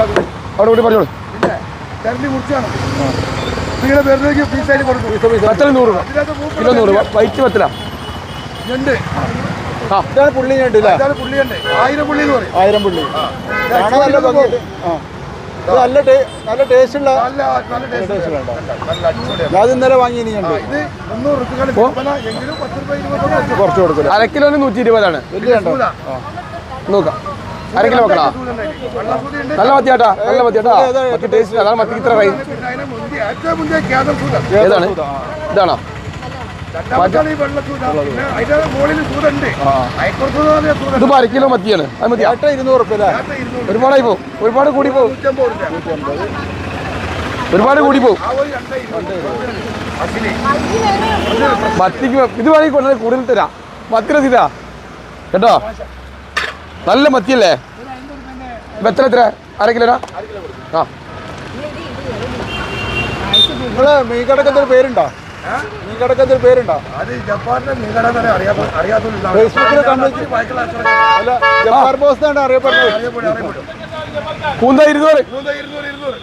അവിടെ കൂടി പറഞ്ഞോളൂ. വത്തല നൂറ് രൂപ. അതിനകത്ത് മൂപ്പര് കിലോ നൂറ് രൂപ. വൈറ്റ് വത്തല ആ പുള്ളി ഞണ്ട് ആയിരം പുള്ളി ആയിരം പുള്ളി. നല്ല നല്ല ടേസ്റ്റ് ഉള്ള ഞാൻ ഇന്നലെ കുറച്ച് കൊടുക്കില്ല അര കിലോന് നൂറ്റി ഇരുപതാണ്. നോക്കാം. അര കിലോ വെക്കണോ. നല്ല മത്തിയാട്ടാ നല്ല മത്തിയാട്ടാ മത്തി ടേസ്റ്റ് അതാണ് മത്തിക്ക് ഇത്ര ക്യാദർ ഏതാണ്? ഇതാണോ ോ? അര കിലോ മത്തിയാണ്. അത് മതി ആട്ട ഇരുന്നൂറ് ഒരുപാടായി പോകും ഒരുപാട് കൂടി പോകും ഒരുപാട് കൂടി പോകും ഒരു രണ്ടേ ഇരുന്നൂറ് മത്തിക്ക് ഇത് വേണമെങ്കിൽ കൂടുതൽ തരാം. മത്തി രസീതാ. കേട്ടോ? നല്ല മത്തിയല്ലേ? ഇപ്പൊ എത്ര എത്ര? അര കിലോനാ? ആ. നിങ്ങൾ മീൻ കടക്കത്തിൽ പേരുണ്ടോ? മീൻ കടക്കത്തിൽ പേരുണ്ടോ ഫേസ്ബുക്കിൽ കണ്ടു അല്ല ജപ്പാർ ബോസ് എന്നാണ് അറിയപ്പെടുന്നത്. അറിയപ്പെടും അറിയപ്പെടും. കൂന്ത ഇരുന്നൂറ്. ഇരുന്നൂറ് ഇരുന്നൂറ് ഇരുന്നൂറ്.